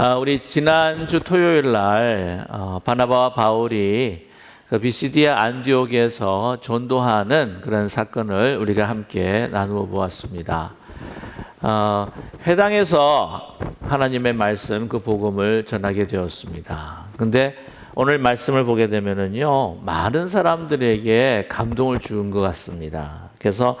아, 우리 지난주 토요일 날 어, 바나바와 바울이 그 비시디아 안디옥에서 전도하는 그런 사건을 우리가 함께 나누어 보았습니다. 어, 회당에서 하나님의 말씀 그 복음을 전하게 되었습니다. 근데 오늘 말씀을 보게 되면은요 많은 사람들에게 감동을 준것 같습니다. 그래서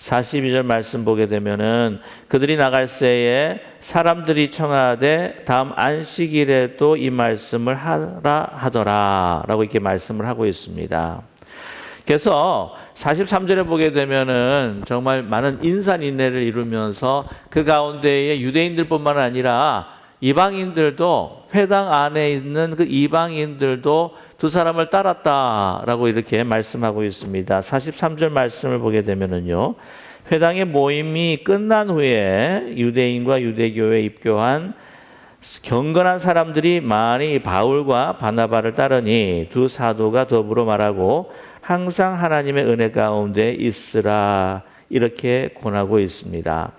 42절 말씀 보게 되면은 그들이 나갈 새에 사람들이 청하되 다음 안식일에도 이 말씀을 하라 하더라 라고 이렇게 말씀을 하고 있습니다. 그래서 43절에 보게 되면은 정말 많은 인산인해를 이루면서 그 가운데에 유대인들뿐만 아니라 이방인들도 회당 안에 있는 그 이방인들도 두 사람을 따랐다라고 이렇게 말씀하고 있습니다. 43절 말씀을 보게 되면은요. 회당의 모임이 끝난 후에 유대인과 유대교에 입교한 경건한 사람들이 많이 바울과 바나바를 따르니 두 사도가 더불어 말하고 항상 하나님의 은혜 가운데 있으라 이렇게 권하고 있습니다.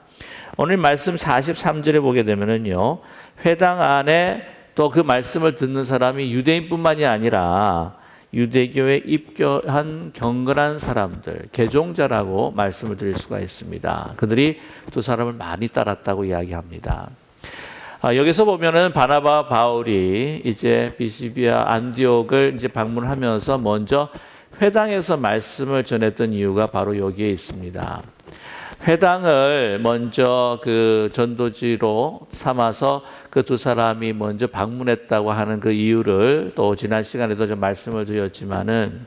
오늘 말씀 43절에 보게 되면은요. 회당 안에 또 그 말씀을 듣는 사람이 유대인뿐만이 아니라 유대교에 입교한 경건한 사람들, 개종자라고 말씀을 드릴 수가 있습니다. 그들이 두 사람을 많이 따랐다고 이야기합니다. 아, 여기서 보면은 바나바 바울이 이제 비시비아 안디옥을 이제 방문하면서 먼저 회당에서 말씀을 전했던 이유가 바로 여기에 있습니다. 회당을 먼저 그 전도지로 삼아서 그 두 사람이 먼저 방문했다고 하는 그 이유를 또 지난 시간에도 좀 말씀을 드렸지만은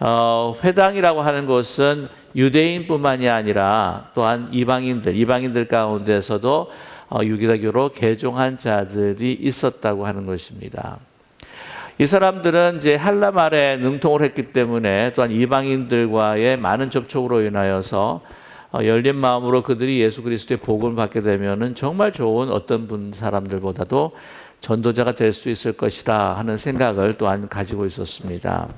어, 회당이라고 하는 것은 유대인뿐만이 아니라 또한 이방인들, 이방인들 가운데서도 어, 유기다교로 개종한 자들이 있었다고 하는 것입니다. 이 사람들은 이제 한라 말에 능통을 했기 때문에 또한 이방인들과의 많은 접촉으로 인하여서 어, 열린 마음으로 그들이 예수 그리스도의 복음을 받게 되면은 정말 좋은 어떤 분 사람들보다도 전도자가 될 수 있을 것이라 하는 생각을 또한 가지고 있었습니다.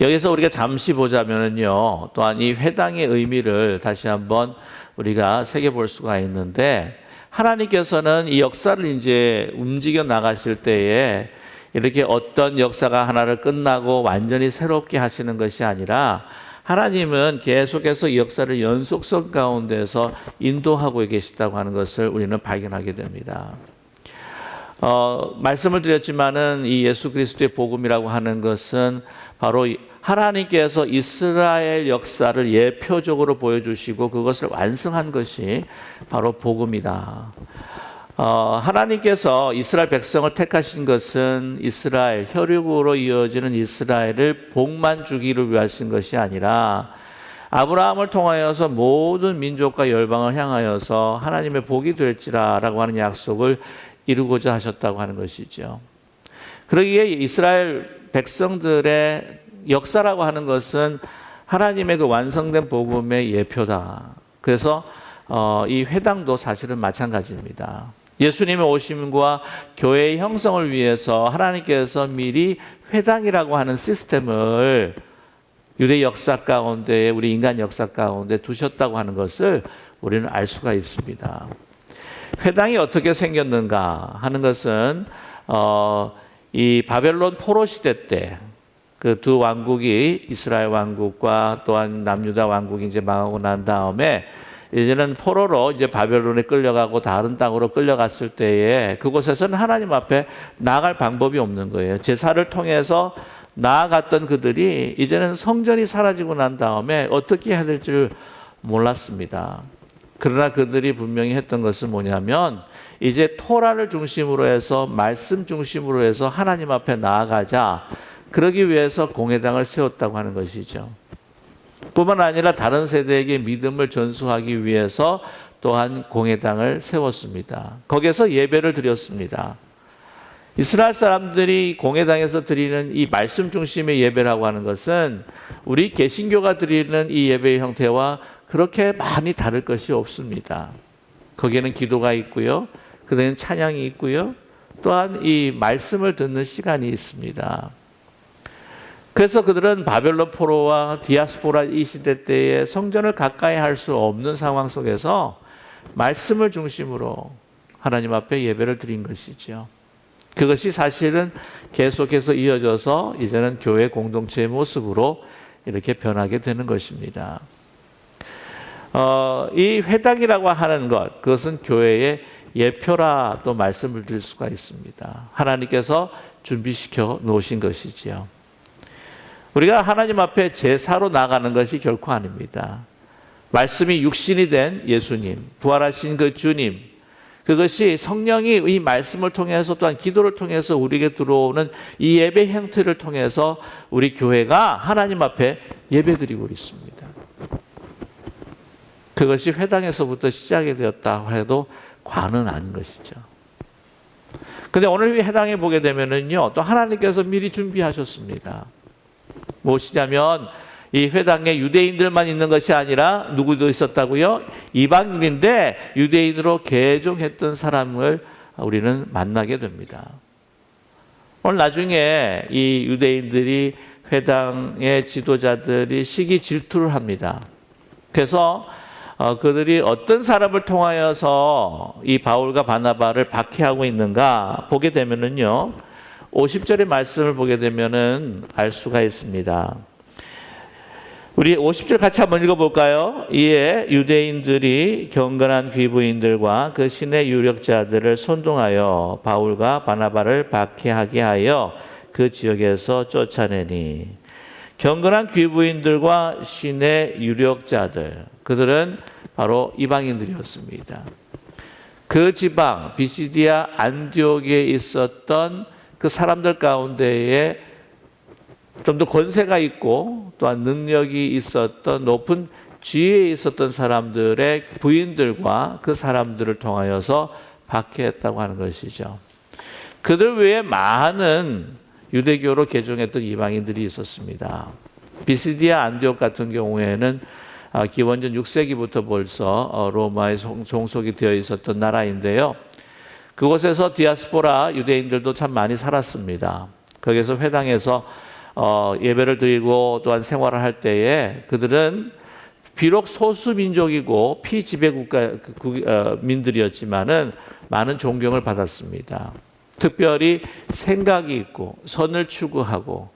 여기서 우리가 잠시 보자면은요, 또한 이 회당의 의미를 다시 한번 우리가 새겨볼 수가 있는데, 하나님께서는 이 역사를 이제 움직여 나가실 때에 이렇게 어떤 역사가 하나를 끝나고 완전히 새롭게 하시는 것이 아니라 하나님은 계속해서 이 역사를 연속성 가운데서 인도하고 계시다고 하는 것을 우리는 발견하게 됩니다. 어, 말씀을 드렸지만은 이 예수 그리스도의 복음이라고 하는 것은 바로 하나님께서 이스라엘 역사를 예표적으로 보여주시고 그것을 완성한 것이 바로 복음이다. 어, 하나님께서 이스라엘 백성을 택하신 것은 이스라엘 혈육으로 이어지는 이스라엘을 복만 주기를 위하신 것이 아니라 아브라함을 통하여서 모든 민족과 열방을 향하여서 하나님의 복이 될지라라고 하는 약속을 이루고자 하셨다고 하는 것이죠. 그러기에 이스라엘 백성들의 역사라고 하는 것은 하나님의 그 완성된 복음의 예표다. 그래서 어, 이 회당도 사실은 마찬가지입니다. 예수님의 오심과 교회의 형성을 위해서 하나님께서 미리 회당이라고 하는 시스템을 유대 역사 가운데 우리 인간 역사 가운데 두셨다고 하는 것을 우리는 알 수가 있습니다. 회당이 어떻게 생겼는가 하는 것은 어, 이 바벨론 포로 시대 때 그 두 왕국이 이스라엘 왕국과 또한 남유다 왕국이 이제 망하고 난 다음에 이제는 포로로 이제 바벨론에 끌려가고 다른 땅으로 끌려갔을 때에 그곳에서는 하나님 앞에 나아갈 방법이 없는 거예요. 제사를 통해서 나아갔던 그들이 이제는 성전이 사라지고 난 다음에 어떻게 해야 될 줄 몰랐습니다. 그러나 그들이 분명히 했던 것은 뭐냐면 이제 토라를 중심으로 해서 말씀 중심으로 해서 하나님 앞에 나아가자. 그러기 위해서 공회당을 세웠다고 하는 것이죠. 뿐만 아니라 다른 세대에게 믿음을 전수하기 위해서 또한 공회당을 세웠습니다. 거기에서 예배를 드렸습니다. 이스라엘 사람들이 공회당에서 드리는 이 말씀 중심의 예배라고 하는 것은 우리 개신교가 드리는 이 예배의 형태와 그렇게 많이 다를 것이 없습니다. 거기에는 기도가 있고요. 그다음에 찬양이 있고요. 또한 이 말씀을 듣는 시간이 있습니다. 그래서 그들은 바벨론 포로와 디아스포라 이 시대 때에 성전을 가까이 할 수 없는 상황 속에서 말씀을 중심으로 하나님 앞에 예배를 드린 것이죠. 그것이 사실은 계속해서 이어져서 이제는 교회 공동체의 모습으로 이렇게 변하게 되는 것입니다. 어, 이 회당이라고 하는 것, 그것은 교회의 예표라 또 말씀을 드릴 수가 있습니다. 하나님께서 준비시켜 놓으신 것이지요. 우리가 하나님 앞에 제사로 나가는 것이 결코 아닙니다. 말씀이 육신이 된 예수님, 부활하신 그 주님, 그것이 성령이 이 말씀을 통해서 또한 기도를 통해서 우리에게 들어오는 이 예배 형태를 통해서 우리 교회가 하나님 앞에 예배드리고 있습니다. 그것이 회당에서부터 시작이 되었다 해도 과는 아닌 것이죠. 근데 오늘 해당해 보게 되면은요, 또 하나님께서 미리 준비하셨습니다. 무엇이냐면 이 회당에 유대인들만 있는 것이 아니라 누구도 있었다고요? 이방인인데 유대인으로 개종했던 사람을 우리는 만나게 됩니다. 오늘 나중에 이 유대인들이 회당의 지도자들이 시기 질투를 합니다. 그래서 어, 그들이 어떤 사람을 통하여서 이 바울과 바나바를 박해하고 있는가 보게 되면은요. 50절의 말씀을 보게 되면은 알 수가 있습니다. 우리 50절 같이 한번 읽어볼까요? 이에 유대인들이 경건한 귀부인들과 그 신의 유력자들을 선동하여 바울과 바나바를 박해하게 하여 그 지역에서 쫓아내니 경건한 귀부인들과 신의 유력자들 그들은 바로 이방인들이었습니다. 그 지방 비시디아 안디옥에 있었던 그 사람들 가운데에 좀 더 권세가 있고 또한 능력이 있었던 높은 지위에 있었던 사람들의 부인들과 그 사람들을 통하여서 박해했다고 하는 것이죠. 그들 외에 많은 유대교로 개종했던 이방인들이 있었습니다. 비시디아 안디옥 같은 경우에는 아, 기원전 6세기부터 벌써 어, 로마의 종속이 되어 있었던 나라인데요. 그곳에서 디아스포라 유대인들도 참 많이 살았습니다. 거기서 회당에서 어, 예배를 드리고 또한 생활을 할 때에 그들은 비록 소수 민족이고 피지배 국가 어, 민들이었지만은 많은 존경을 받았습니다. 특별히 생각이 있고 선을 추구하고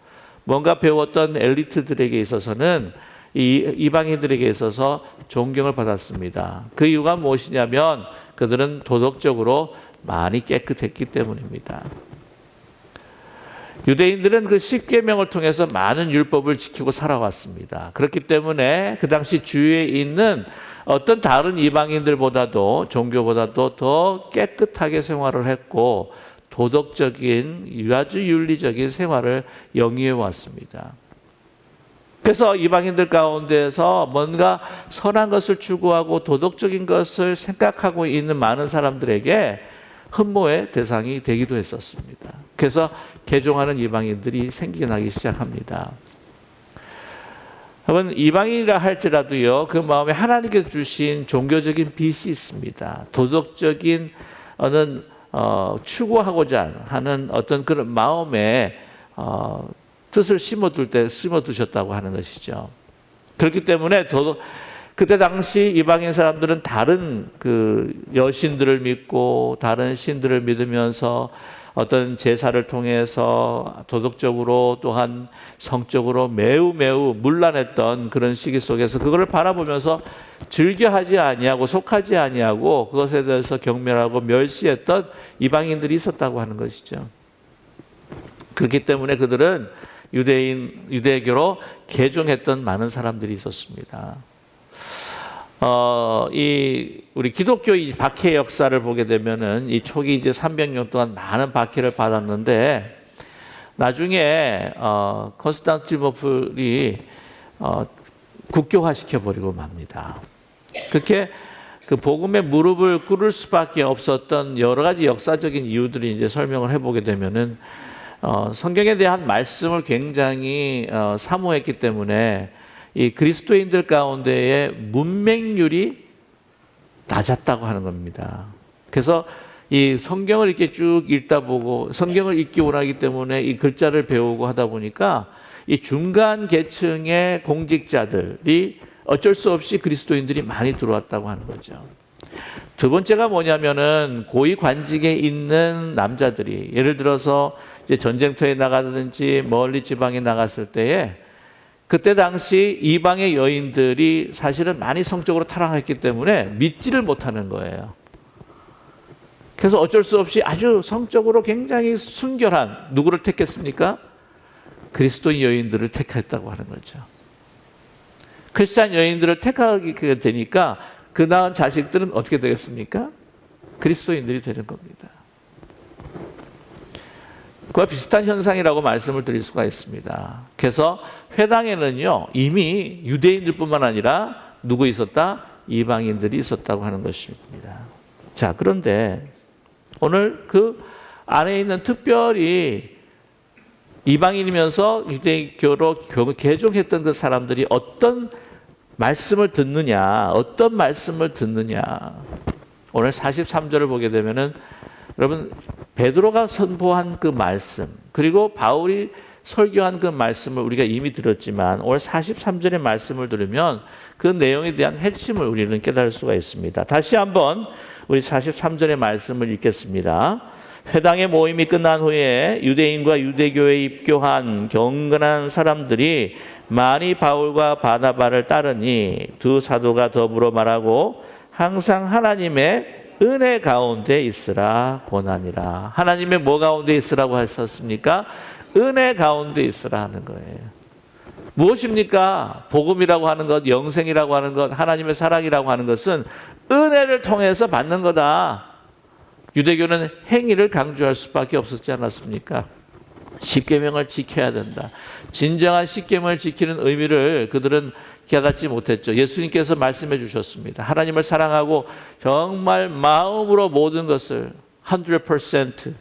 뭔가 배웠던 엘리트들에게 있어서는 이 이방인들에게 있어서 존경을 받았습니다. 그 이유가 무엇이냐면 그들은 도덕적으로 많이 깨끗했기 때문입니다. 유대인들은 그 십계명을 통해서 많은 율법을 지키고 살아왔습니다. 그렇기 때문에 그 당시 주위에 있는 어떤 다른 이방인들보다도 종교보다도 더 깨끗하게 생활을 했고 도덕적인 아주 윤리적인 생활을 영위해 왔습니다. 그래서 이방인들 가운데서 뭔가 선한 것을 추구하고 도덕적인 것을 생각하고 있는 많은 사람들에게 흠모의 대상이 되기도 했었습니다. 그래서 개종하는 이방인들이 생겨나기 시작합니다. 여러분 이방인이라 할지라도요 그 마음에 하나님께 주신 종교적인 빛이 있습니다. 도덕적인 어느 어, 추구하고자 하는 어떤 그런 마음에 어, 뜻을 심어둘 때 심어두셨다고 하는 것이죠. 그렇기 때문에 저도 그때 당시 이방인 사람들은 다른 그 여신들을 믿고 다른 신들을 믿으면서 어떤 제사를 통해서 도덕적으로 또한 성적으로 매우 매우 문란했던 그런 시기 속에서 그거를 바라보면서 즐겨하지 아니하고 속하지 아니하고 그것에 대해서 경멸하고 멸시했던 이방인들이 있었다고 하는 것이죠. 그렇기 때문에 그들은 유대인 유대교로 개종했던 많은 사람들이 있었습니다. 어, 이 우리 기독교 이 박해 역사를 보게 되면은 이 초기 이제 300년 동안 많은 박해를 받았는데 나중에 어, 컨스탄티노플이 어, 국교화 시켜버리고 맙니다. 그렇게 그 복음의 무릎을 꿇을 수밖에 없었던 여러 가지 역사적인 이유들이 이제 설명을 해보게 되면은 어, 성경에 대한 말씀을 굉장히 어, 사모했기 때문에 이 그리스도인들 가운데의 문맹률이 낮았다고 하는 겁니다. 그래서 이 성경을 이렇게 쭉 읽다 보고 성경을 읽기 원하기 때문에 이 글자를 배우고 하다 보니까 이 중간 계층의 공직자들이 어쩔 수 없이 그리스도인들이 많이 들어왔다고 하는 거죠. 두 번째가 뭐냐면은 고위 관직에 있는 남자들이 예를 들어서 이제 전쟁터에 나가든지 멀리 지방에 나갔을 때에 그때 당시 이방의 여인들이 사실은 많이 성적으로 타락했기 때문에 믿지를 못하는 거예요. 그래서 어쩔 수 없이 아주 성적으로 굉장히 순결한 누구를 택했습니까? 그리스도인 여인들을 택했다고 하는 거죠. 크리스찬 여인들을 택하게 되니까 그 낳은 자식들은 어떻게 되겠습니까? 그리스도인들이 되는 겁니다. 그와 비슷한 현상이라고 말씀을 드릴 수가 있습니다. 그래서 회당에는요 이미 유대인들뿐만 아니라 누구 있었다? 이방인들이 있었다고 하는 것입니다. 자 그런데 오늘 그 안에 있는 특별히 이방인이면서 유대교로 개종했던 그 사람들이 어떤 말씀을 듣느냐, 어떤 말씀을 듣느냐. 오늘 43절을 보게 되면은 여러분 베드로가 선포한 그 말씀 그리고 바울이 설교한 그 말씀을 우리가 이미 들었지만 오늘 43절의 말씀을 들으면 그 내용에 대한 핵심을 우리는 깨달을 수가 있습니다. 다시 한번 우리 43절의 말씀을 읽겠습니다. 회당의 모임이 끝난 후에 유대인과 유대교에 입교한 경건한 사람들이 많이 바울과 바나바를 따르니 두 사도가 더불어 말하고 항상 하나님의 은혜 가운데 있으라 고난이라. 하나님의 뭐 가운데 있으라고 하셨습니까? 은혜 가운데 있으라 하는 거예요. 무엇입니까? 복음이라고 하는 것, 영생이라고 하는 것, 하나님의 사랑이라고 하는 것은 은혜를 통해서 받는 거다. 유대교는 행위를 강조할 수밖에 없었지 않았습니까? 십계명을 지켜야 된다. 진정한 십계명을 지키는 의미를 그들은 깨닫지 못했죠. 예수님께서 말씀해 주셨습니다. 하나님을 사랑하고 정말 마음으로 모든 것을 100%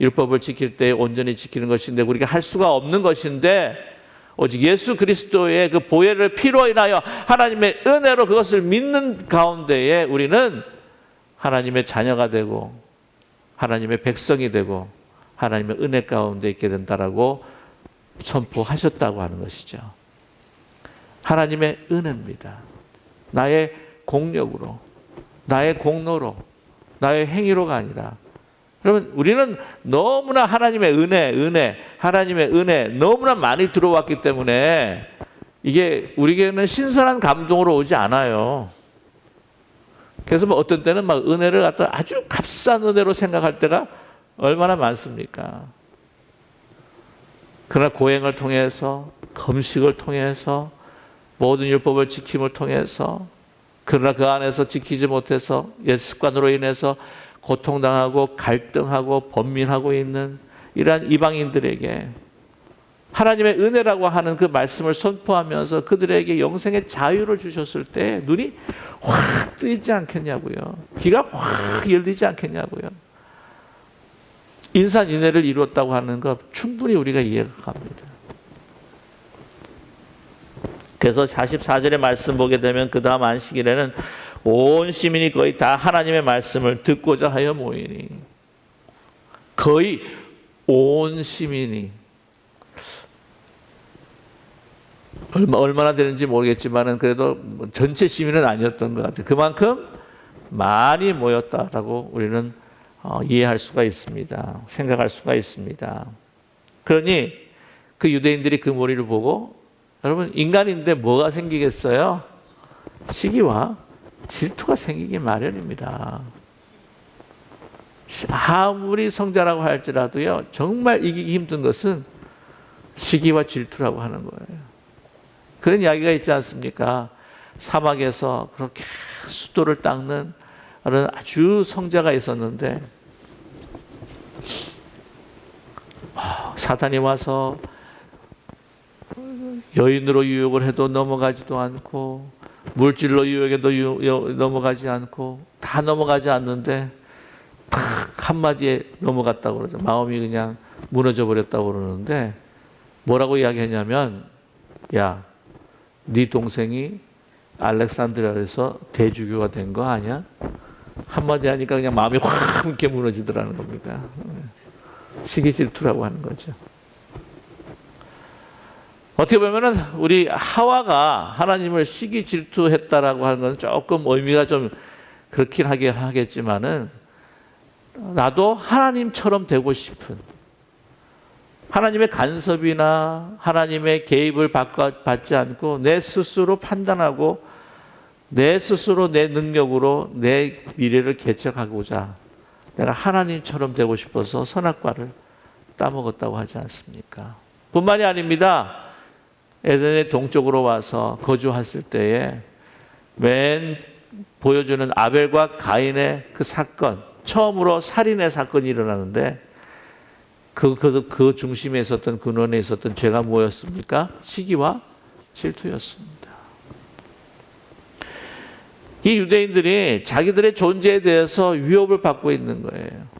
율법을 지킬 때 온전히 지키는 것인데 우리가 할 수가 없는 것인데 오직 예수 그리스도의 그 보혈을 피로 인하여 하나님의 은혜로 그것을 믿는 가운데에 우리는 하나님의 자녀가 되고 하나님의 백성이 되고 하나님의 은혜 가운데 있게 된다라고 선포하셨다고 하는 것이죠. 하나님의 은혜입니다. 나의 공력으로, 나의 공로로, 나의 행위로가 아니라 여러분 우리는 너무나 하나님의 은혜, 은혜, 하나님의 은혜 너무나 많이 들어왔기 때문에 이게 우리에게는 신선한 감동으로 오지 않아요. 그래서 뭐 어떤 때는 막 은혜를 갖다 아주 값싼 은혜로 생각할 때가 얼마나 많습니까? 그러나 고행을 통해서 금식을 통해서 모든 율법을 지킴을 통해서 그러나 그 안에서 지키지 못해서 옛 습관으로 인해서 고통당하고 갈등하고 번민하고 있는 이러한 이방인들에게 하나님의 은혜라고 하는 그 말씀을 선포하면서 그들에게 영생의 자유를 주셨을 때 눈이 확 뜨이지 않겠냐고요. 귀가 확 열리지 않겠냐고요. 인산 인해를 이루었다고 하는 것 충분히 우리가 이해가 갑니다. 그래서 44절의 말씀 보게 되면 그 다음 안식일에는 온 시민이 거의 다 하나님의 말씀을 듣고자 하여 모이니 거의 온 시민이 얼마, 얼마나 되는지 모르겠지만은 그래도 뭐 전체 시민은 아니었던 것 같아요. 그만큼 많이 모였다라고 우리는 어, 이해할 수가 있습니다. 생각할 수가 있습니다. 그러니 그 유대인들이 그 무리를 보고 여러분 인간인데 뭐가 생기겠어요? 시기와 질투가 생기기 마련입니다. 아무리 성자라고 할지라도요 정말 이기기 힘든 것은 시기와 질투라고 하는 거예요. 그런 이야기가 있지 않습니까? 사막에서 그렇게 수도를 닦는 그런 아주 성자가 있었는데 사탄이 와서 여인으로 유혹을 해도 넘어가지도 않고 물질로 유혹해도 유, 넘어가지 않고 다 넘어가지 않는데 탁 한마디에 넘어갔다고 그러죠. 마음이 그냥 무너져 버렸다고 그러는데 뭐라고 이야기했냐면 야, 네 동생이 알렉산드리아에서 대주교가 된 거 아니야? 한마디 하니까 그냥 마음이 확 이렇게 무너지더라는 겁니다. 시기 질투라고 하는 거죠. 어떻게 보면은 우리 하와가 하나님을 시기 질투했다라고 하는 건 조금 의미가 좀 그렇긴 하긴 하겠지만은 나도 하나님처럼 되고 싶은 하나님의 간섭이나 하나님의 개입을 받- 받지 않고 내 스스로 판단하고 내 스스로 내 능력으로 내 미래를 개척하고자 내가 하나님처럼 되고 싶어서 선악과를 따먹었다고 하지 않습니까? 뿐만이 아닙니다. 에덴의 동쪽으로 와서 거주했을 때에 맨 보여주는 아벨과 가인의 그 사건, 처음으로 살인의 사건이 일어나는데 그, 그, 그 중심에 있었던 근원에 있었던 죄가 뭐였습니까? 시기와 질투였습니다. 이 유대인들이 자기들의 존재에 대해서 위협을 받고 있는 거예요.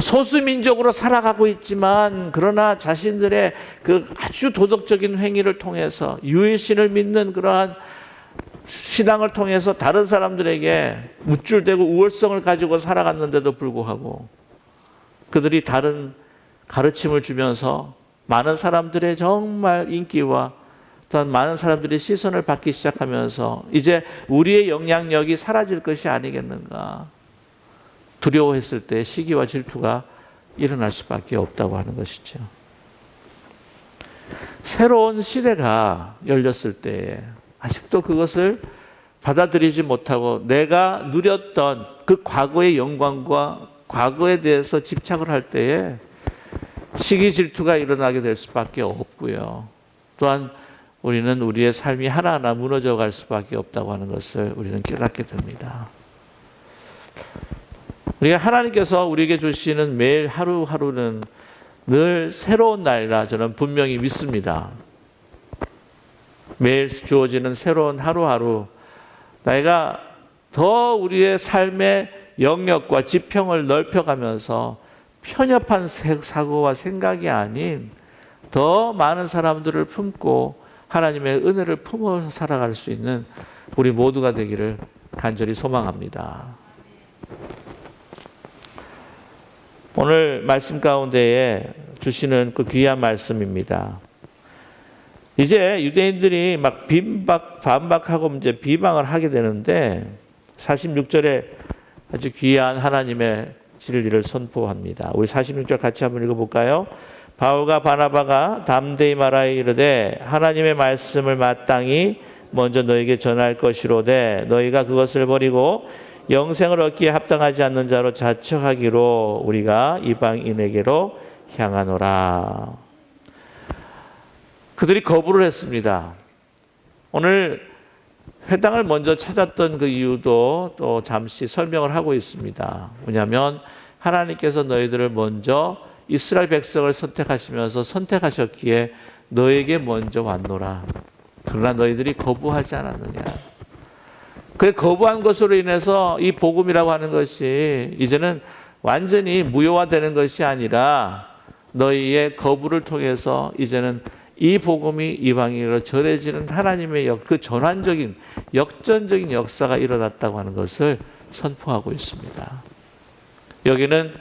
소수민족으로 살아가고 있지만 그러나 자신들의 그 아주 도덕적인 행위를 통해서 유일신을 믿는 그러한 신앙을 통해서 다른 사람들에게 우쭐대고 우월성을 가지고 살아갔는데도 불구하고 그들이 다른 가르침을 주면서 많은 사람들의 정말 인기와 또한 많은 사람들의 시선을 받기 시작하면서 이제 우리의 영향력이 사라질 것이 아니겠는가 두려워했을 때 시기와 질투가 일어날 수밖에 없다고 하는 것이죠. 새로운 시대가 열렸을 때 아직도 그것을 받아들이지 못하고 내가 누렸던 그 과거의 영광과 과거에 대해서 집착을 할 때에 시기 질투가 일어나게 될 수밖에 없고요. 또한 우리는 우리의 삶이 하나하나 무너져 갈 수밖에 없다고 하는 것을 우리는 깨닫게 됩니다. 우리가 하나님께서 우리에게 주시는 매일 하루하루는 늘 새로운 날이라 저는 분명히 믿습니다. 매일 주어지는 새로운 하루하루 내가 더 우리의 삶의 영역과 지평을 넓혀가면서 편협한 사고와 생각이 아닌 더 많은 사람들을 품고 하나님의 은혜를 품어서 살아갈 수 있는 우리 모두가 되기를 간절히 소망합니다. 오늘 말씀 가운데에 주시는 그 귀한 말씀입니다. 이제 유대인들이 막 빈박 반박하고 이제 비방을 하게 되는데 46절에 아주 귀한 하나님의 진리를 선포합니다. 우리 46절 같이 한번 읽어볼까요? 바울과 바나바가 담대히 말하여 이르되 하나님의 말씀을 마땅히 먼저 너에게 전할 것이로되 너희가 그것을 버리고 영생을 얻기에 합당하지 않는 자로 자처하기로 우리가 이방인에게로 향하노라. 그들이 거부를 했습니다. 오늘 회당을 먼저 찾았던 그 이유도 또 잠시 설명을 하고 있습니다. 뭐냐면 하나님께서 너희들을 먼저 이스라엘 백성을 선택하시면서 선택하셨기에 너에게 먼저 왔노라. 그러나 너희들이 거부하지 않았느냐. 그 거부한 것으로 인해서 이 복음이라고 하는 것이 이제는 완전히 무효화되는 것이 아니라 너희의 거부를 통해서 이제는 이 복음이 이방인으로 전해지는 하나님의 역, 그 전환적인 역전적인 역사가 일어났다고 하는 것을 선포하고 있습니다. 여기는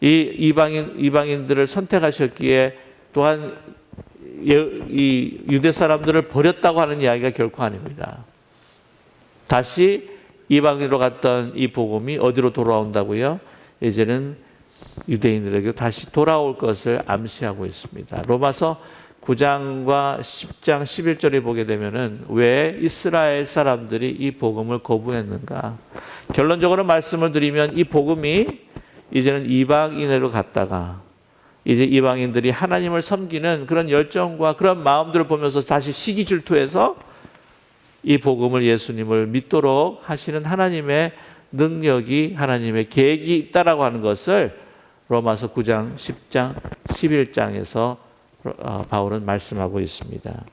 이 이방인 이방인들을 선택하셨기에 또한 이 유대 사람들을 버렸다고 하는 이야기가 결코 아닙니다. 다시 이방인으로 갔던 이 복음이 어디로 돌아온다고요? 이제는 유대인들에게 다시 돌아올 것을 암시하고 있습니다. 로마서 9장과 10장 11절에 보게 되면은 왜 이스라엘 사람들이 이 복음을 거부했는가? 결론적으로 말씀을 드리면 이 복음이 이제는 이방인으로 갔다가 이제 이방인들이 하나님을 섬기는 그런 열정과 그런 마음들을 보면서 다시 시기 질투해서 이 복음을 예수님을 믿도록 하시는 하나님의 능력이 하나님의 계획이 있다라고 하는 것을 로마서 9장, 10장, 11장에서 어, 바울은 말씀하고 있습니다.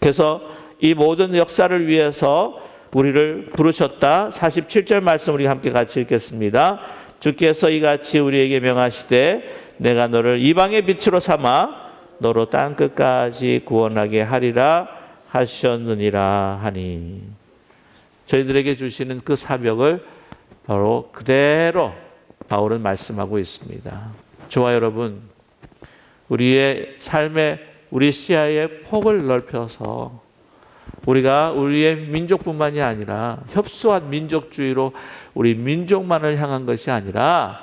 그래서 이 모든 역사를 위해서 우리를 부르셨다. 47절 말씀 우리 함께 같이 읽겠습니다. 주께서 이같이 우리에게 명하시되 내가 너를 이방의 빛으로 삼아 너로 땅 끝까지 구원하게 하리라 하셨느니라 하니 저희들에게 주시는 그 사명을 바로 그대로 바울은 말씀하고 있습니다. 저와 여러분 우리의 삶의 우리 시야의 폭을 넓혀서 우리가 우리의 민족뿐만이 아니라 협소한 민족주의로 우리 민족만을 향한 것이 아니라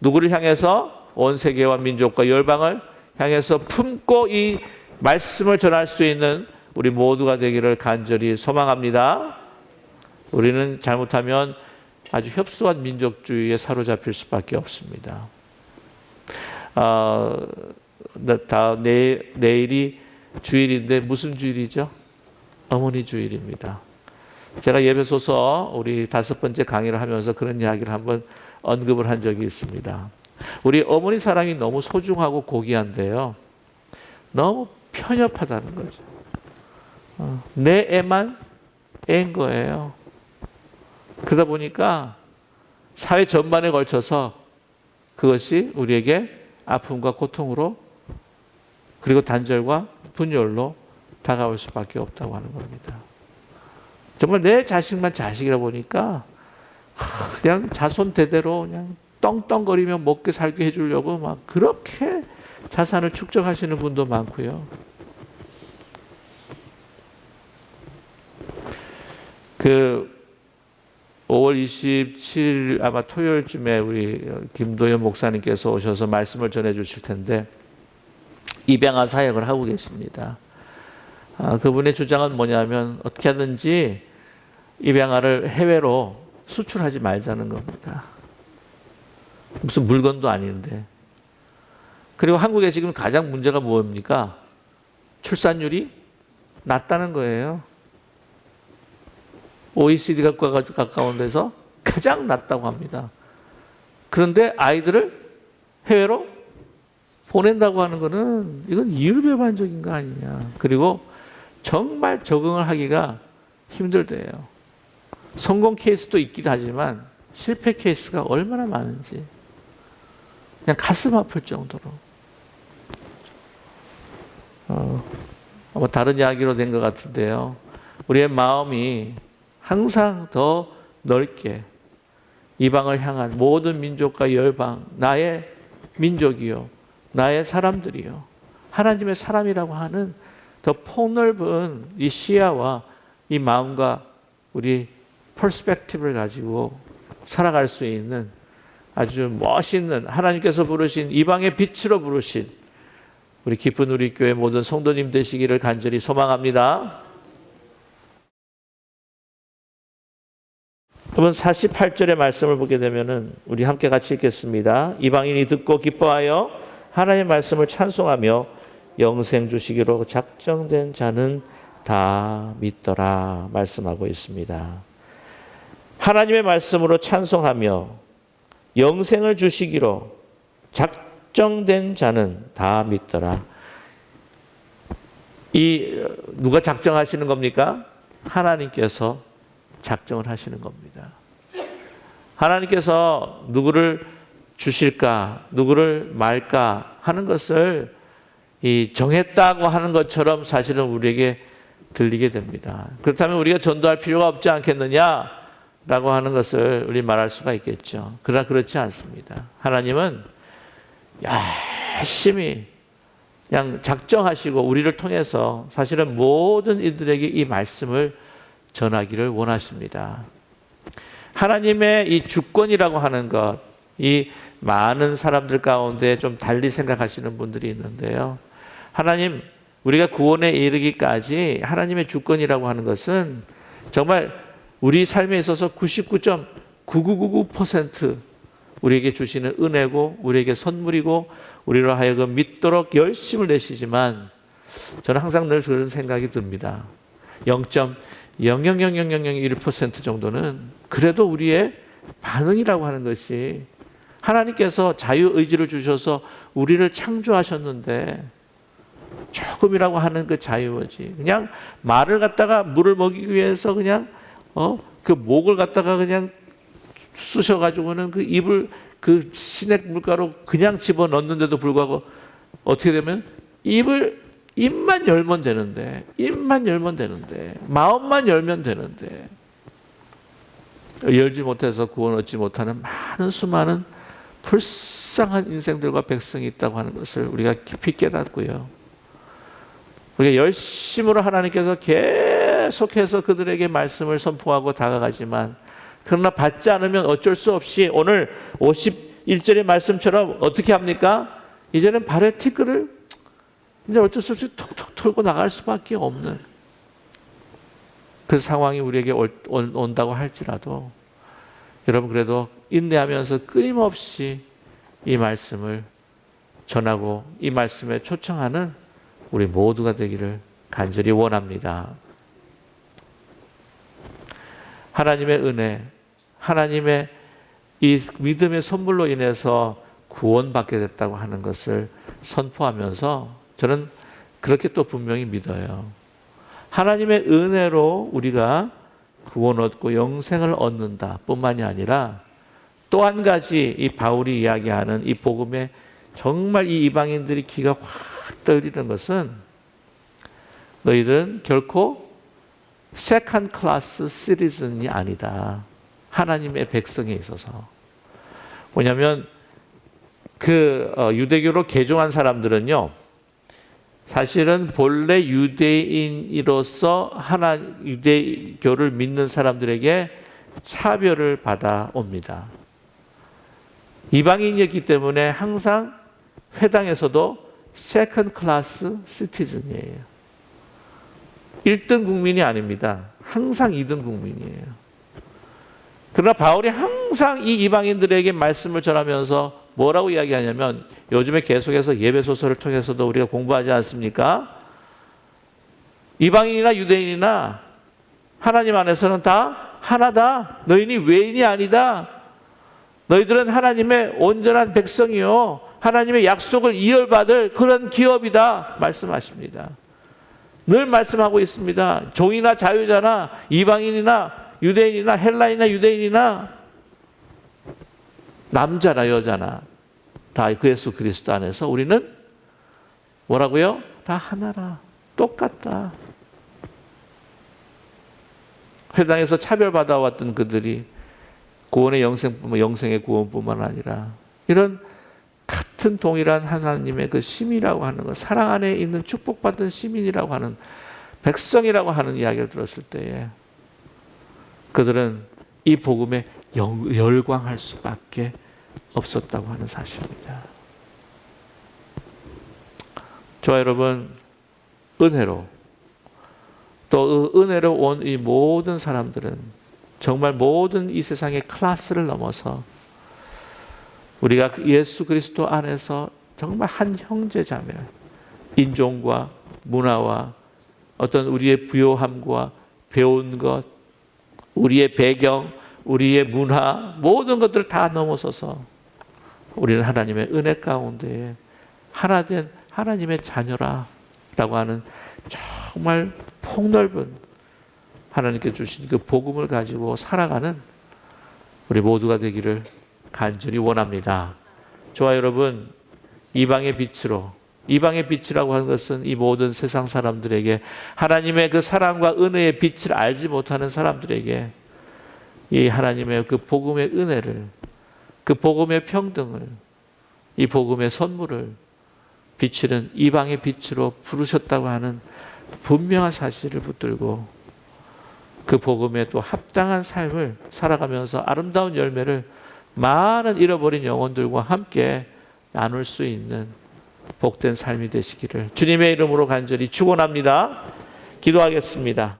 누구를 향해서 온 세계와 민족과 열방을 향해서 품고 이 말씀을 전할 수 있는 우리 모두가 되기를 간절히 소망합니다. 우리는 잘못하면 아주 협소한 민족주의에 사로잡힐 수밖에 없습니다. 어, 다 내, 내일이 주일인데 무슨 주일이죠? 어머니 주일입니다. 제가 예배소서 우리 다섯 번째 강의를 하면서 그런 이야기를 한번 언급을 한 적이 있습니다. 우리 어머니 사랑이 너무 소중하고 고귀한데요. 너무 편협하다는 거죠. 어, 내 애만 애인 거예요. 그러다 보니까 사회 전반에 걸쳐서 그것이 우리에게 아픔과 고통으로 그리고 단절과 분열로 다가올 수밖에 없다고 하는 겁니다. 정말 내 자식만 자식이라 보니까 그냥 자손 대대로 그냥 떵떵거리며 먹게 살게 해주려고 막 그렇게 자산을 축적하시는 분도 많고요. 그 5월 27일 아마 토요일쯤에 우리 김도현 목사님께서 오셔서 말씀을 전해 주실 텐데 입양아 사역을 하고 계십니다. 아, 그분의 주장은 뭐냐면 어떻게 하든지 입양아를 해외로 수출하지 말자는 겁니다. 무슨 물건도 아닌데. 그리고 한국에 지금 가장 문제가 뭡니까? 출산율이 낮다는 거예요. OECD 국가가 가까운 데서 가장 낮다고 합니다. 그런데 아이들을 해외로 보낸다고 하는 것은 이건 이율배반적인 거 아니냐. 그리고 정말 적응을 하기가 힘들대요. 성공 케이스도 있긴 하지만 실패 케이스가 얼마나 많은지 그냥 가슴 아플 정도로 어, 뭐 다른 이야기로 된 것 같은데요. 우리의 마음이 항상 더 넓게 이방을 향한 모든 민족과 열방, 나의 민족이요, 나의 사람들이요, 하나님의 사람이라고 하는 더 폭넓은 이 시야와 이 마음과 우리 퍼스펙티브를 가지고 살아갈 수 있는 아주 멋있는 하나님께서 부르신 이방의 빛으로 부르신 우리 깊은 우리 교회 모든 성도님 되시기를 간절히 소망합니다. 여러분 48절의 말씀을 보게 되면은 우리 함께 같이 읽겠습니다. 이방인이 듣고 기뻐하여 하나님의 말씀을 찬송하며 영생 주시기로 작정된 자는 다 믿더라 말씀하고 있습니다. 하나님의 말씀으로 찬송하며 영생을 주시기로 작정된 자는 다 믿더라. 이 누가 작정하시는 겁니까? 하나님께서 작정을 하시는 겁니다. 하나님께서 누구를 주실까, 누구를 말까 하는 것을 이 정했다고 하는 것처럼 사실은 우리에게 들리게 됩니다. 그렇다면 우리가 전도할 필요가 없지 않겠느냐라고 하는 것을 우리 말할 수가 있겠죠. 그러나 그렇지 않습니다. 하나님은 열심히 그냥 작정하시고 우리를 통해서 사실은 모든 이들에게 이 말씀을 전하기를 원하십니다. 하나님의 이 주권이라고 하는 것, 이 많은 사람들 가운데 좀 달리 생각하시는 분들이 있는데요. 하나님, 우리가 구원에 이르기까지 하나님의 주권이라고 하는 것은 정말 우리 삶에 있어서 99.9999% 우리에게 주시는 은혜고 우리에게 선물이고 우리로 하여금 믿도록 열심을 내시지만 저는 항상 늘 그런 생각이 듭니다. 0.0000001% 정도는 그래도 우리의 반응이라고 하는 것이 하나님께서 자유 의지를 주셔서 우리를 창조하셨는데 조금이라고 하는 그 자유 의지. 그냥 말을 갖다가 물을 먹이기 위해서 그냥 어 그 목을 갖다가 그냥 쑤셔가지고는 그 입을 그 시냇 물가로 그냥 집어 넣는데도 불구하고 어떻게 되면 입을 입만 열면 되는데 입만 열면 되는데 마음만 열면 되는데 열지 못해서 구원 얻지 못하는 많은 수많은 불쌍한 인생들과 백성이 있다고 하는 것을 우리가 깊이 깨닫고요. 우리가 열심으로 하나님께서 계속해서 그들에게 말씀을 선포하고 다가가지만 그러나 받지 않으면 어쩔 수 없이 오늘 51절의 말씀처럼 어떻게 합니까? 이제는 발의 티끌을 이제 어쩔 수 없이 톡톡 털고 나갈 수밖에 없는 그 상황이 우리에게 올, 온- 온다고 할지라도 여러분 그래도 인내하면서 끊임없이 이 말씀을 전하고 이 말씀에 초청하는 우리 모두가 되기를 간절히 원합니다. 하나님의 은혜, 하나님의 이 믿음의 선물로 인해서 구원받게 됐다고 하는 것을 선포하면서 저는 그렇게 또 분명히 믿어요. 하나님의 은혜로 우리가 구원 얻고 영생을 얻는다 뿐만이 아니라 또 한 가지 이 바울이 이야기하는 이 복음에 정말 이 이방인들이 기가 확 떨리는 것은 너희들은 결코 세컨 클래스 시리즌이 아니다. 하나님의 백성에 있어서. 뭐냐면 그 어, 유대교로 개종한 사람들은요. 사실은 본래 유대인으로서 하나 유대교를 믿는 사람들에게 차별을 받아 옵니다. 이방인이었기 때문에 항상 회당에서도 세컨 클래스 시티즌이에요. 1등 국민이 아닙니다. 항상 2등 국민이에요. 그러나 바울이 항상 이 이방인들에게 말씀을 전하면서 뭐라고 이야기하냐면 요즘에 계속해서 예배 소설을 통해서도 우리가 공부하지 않습니까? 이방인이나 유대인이나 하나님 안에서는 다 하나다. 너희는 외인이 아니다. 너희들은 하나님의 온전한 백성이요. 하나님의 약속을 이열받을 그런 기업이다. 말씀하십니다. 늘 말씀하고 있습니다. 종이나 자유자나 이방인이나 유대인이나 헬라인이나 유대인이나 남자나 여자나 다 그 예수 그리스도 안에서 우리는 뭐라고요? 다 하나라. 똑같다. 회당에서 차별받아왔던 그들이 구원의 영생뿐만 영생의 구원뿐만 아니라 이런 같은 동일한 하나님의 그 심이라고 하는 것, 사랑 안에 있는 축복받은 시민이라고 하는 백성이라고 하는 이야기를 들었을 때에 그들은 이 복음에 영- 열광할 수밖에 없었다고 하는 사실입니다. 저와 여러분 은혜로 또그 은혜로 온 이 모든 사람들은 정말 모든 이 세상의 클래스를 넘어서 우리가 예수 그리스도 안에서 정말 한 형제 자매 인종과 문화와 어떤 우리의 부요함과 배운 것 우리의 배경 우리의 문화 모든 것들을 다 넘어서서 우리는 하나님의 은혜 가운데 하나된 하나님의 자녀라라고 하는 정말 폭넓은 하나님께 주신 그 복음을 가지고 살아가는 우리 모두가 되기를 간절히 원합니다. 저와 여러분 이방의 빛으로 이방의 빛이라고 하는 것은 이 모든 세상 사람들에게 하나님의 그 사랑과 은혜의 빛을 알지 못하는 사람들에게 이 하나님의 그 복음의 은혜를 그 복음의 평등을 이 복음의 선물을 비치는 이방의 빛으로 부르셨다고 하는 분명한 사실을 붙들고 그 복음에 또 합당한 삶을 살아가면서 아름다운 열매를 많은 잃어버린 영혼들과 함께 나눌 수 있는 복된 삶이 되시기를 주님의 이름으로 간절히 축원합니다. 기도하겠습니다.